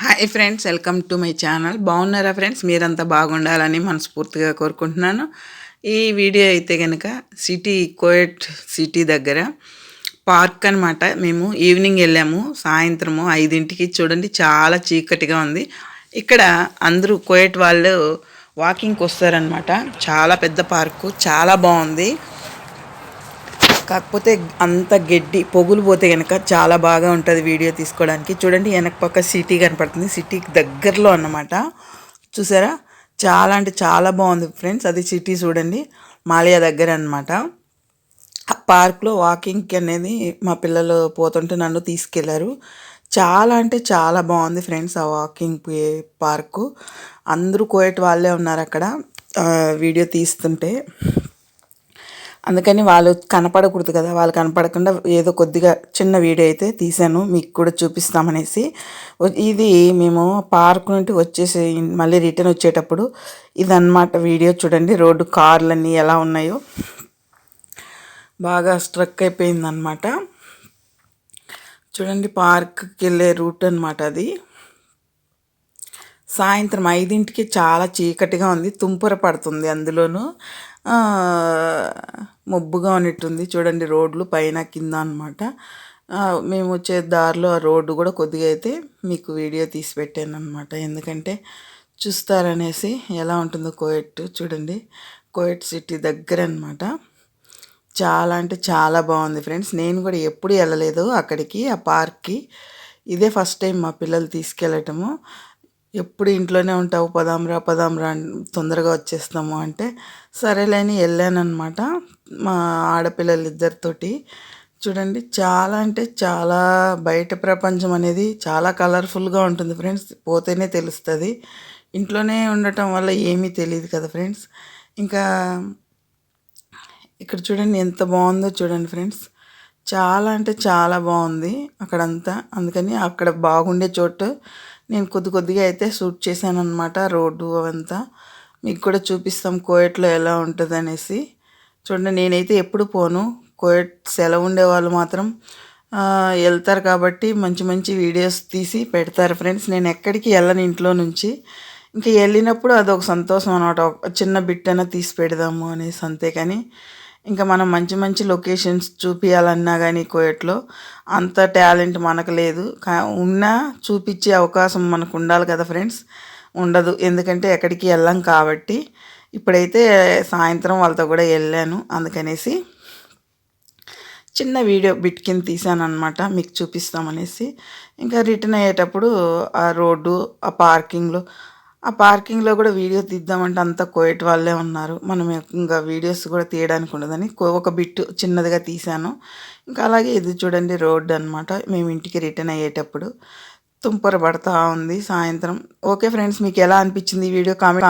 Hi friends welcome to my channel. బాగున్నారా friends? మీరంతా బాగుండాలని మనస్ఫూర్తిగా కోరుకుంటున్నాను. ఈ వీడియో అయితే కనుక సిటీ కోయట్ సిటీ దగ్గర పార్క్ అనమాట మేము ఈవినింగ్ వెళ్ళాము. సాయంత్రము ఐదింటికి చూడండి చాలా చీకటిగా ఉంది. ఇక్కడ అందరూ కోయట్ వాళ్ళు వాకింగ్కి వస్తారనమాట చాలా పెద్ద పార్కు చాలా బాగుంది. కాకపోతే అంత గడ్డి పొగులు పోతే కనుక చాలా బాగా ఉంటుంది వీడియో తీసుకోవడానికి. చూడండి వెనక పక్క సిటీ కనపడుతుంది. సిటీకి దగ్గరలో అన్నమాట. చూసారా? చాలా అంటే చాలా బాగుంది ఫ్రెండ్స్. అది సిటీ చూడండి. మాలియా దగ్గర అనమాట ఆ పార్క్లో వాకింగ్కి అనేది మా పిల్లలు పోతుంటే నన్ను తీసుకెళ్ళారు. చాలా అంటే చాలా బాగుంది ఫ్రెండ్స్ ఆ వాకింగ్ పార్కు. అందరూ కోయట్ వాళ్ళే ఉన్నారు అక్కడ. వీడియో తీస్తుంటే. అందుకని వాళ్ళు కనపడకూడదు కదా. వాళ్ళు కనపడకుండా ఏదో కొద్దిగా చిన్న వీడియో అయితే తీశాను. మీకు కూడా చూపిస్తామనేసి. ఇది మేము పార్క్ నుండి వచ్చేసి మళ్ళీ రిటర్న్ వచ్చేటప్పుడు ఇదన్నమాట వీడియో చూడండి. రోడ్డు కార్లన్నీ ఎలా ఉన్నాయో. బాగా స్ట్రక్ అయిపోయిందనమాట చూడండి పార్క్కి వెళ్ళే రూట్ అనమాట అది. సాయంత్రం ఐదింటికి చాలా చీకటిగా ఉంది తుంపర పడుతుంది అందులోనూ. మబ్బుగా ఉన్నట్టుంది చూడండి రోడ్లు పైన కింద అనమాట మేము వచ్చే దారిలో ఆ రోడ్డు కూడా కొద్దిగా అయితే మీకు వీడియో తీసి పెట్టాను అనమాట ఎందుకంటే చూస్తారనేసి ఎలా ఉంటుందో కోయట్ చూడండి. కోయట్ సిటీ దగ్గర అనమాట చాలా అంటే చాలా బాగుంది ఫ్రెండ్స్. నేను కూడా ఎప్పుడు వెళ్ళలేదు అక్కడికి ఆ పార్క్కి. ఇదే ఫస్ట్ టైం మా పిల్లలు తీసుకెళ్ళటము. ఎప్పుడు ఇంట్లోనే ఉంటావు పదాంరా పదాంరా తొందరగా వచ్చేస్తాము అంటే సరేలేని వెళ్ళానమాట మా ఆడపిల్లలు ఇద్దరితోటి చూడండి చాలా అంటే చాలా బయట ప్రపంచం అనేది చాలా కలర్ఫుల్గా ఉంటుంది ఫ్రెండ్స్ పోతేనే తెలుస్తుంది. ఇంట్లోనే ఉండటం వల్ల ఏమీ తెలియదు కదా ఫ్రెండ్స్. ఇంకా ఇక్కడ చూడండి ఎంత బాగుందో చూడండి ఫ్రెండ్స్. చాలా అంటే చాలా బాగుంది అక్కడంతా అందుకని అక్కడ బాగుండే చోటు నేను కొద్ది కొద్దిగా అయితే షూట్ చేశాను అనమాట రోడ్డు అవంతా. మీకు కూడా చూపిస్తాం కోయట్లో ఎలా ఉంటుంది అనేసి చూడండి నేనైతే ఎప్పుడు పోను. కోయట్ సెలవు ఉండే వాళ్ళు మాత్రం వెళ్తారు కాబట్టి మంచి మంచి వీడియోస్ తీసి పెడతారు ఫ్రెండ్స్. నేను ఎక్కడికి వెళ్ళను ఇంట్లో నుంచి. ఇంకా వెళ్ళినప్పుడు అదొక సంతోషం అనమాట చిన్న బిట్టన తీసి పెడదాము అనేసి అంతే కానీ ఇంకా మనం మంచి మంచి లొకేషన్స్ చూపించాలన్నా కానీ కోయట్లో అంత టాలెంట్ మనకు లేదు. ఉన్నా చూపించే అవకాశం మనకు ఉండాలి కదా ఫ్రెండ్స్. ఉండదు. ఎందుకంటే ఎక్కడికి వెళ్ళాం కాబట్టి. ఇప్పుడైతే సాయంత్రం వాళ్ళతో కూడా వెళ్ళాను అందుకనేసి. చిన్న వీడియో బిట్ కింద తీసాను అనమాట మీకు చూపిస్తామనేసి. ఇంకా రిటర్న్ అయ్యేటప్పుడు ఆ రోడ్డు ఆ పార్కింగ్లో ఆ పార్కింగ్లో కూడా వీడియో తీద్దామంటే అంత కోయట్ వాళ్ళే ఉన్నారు. మనం ఇంకా వీడియోస్ కూడా తీయడానికి ఉండదని ఒక బిట్ చిన్నదిగా తీశాను. ఇంకా అలాగే ఇది చూడండి రోడ్డు అనమాట మేము ఇంటికి రిటర్న్ అయ్యేటప్పుడు తుంపర పడతా ఉంది సాయంత్రం. ఓకే ఫ్రెండ్స్ మీకు ఎలా అనిపించింది ఈ వీడియో కామెంట్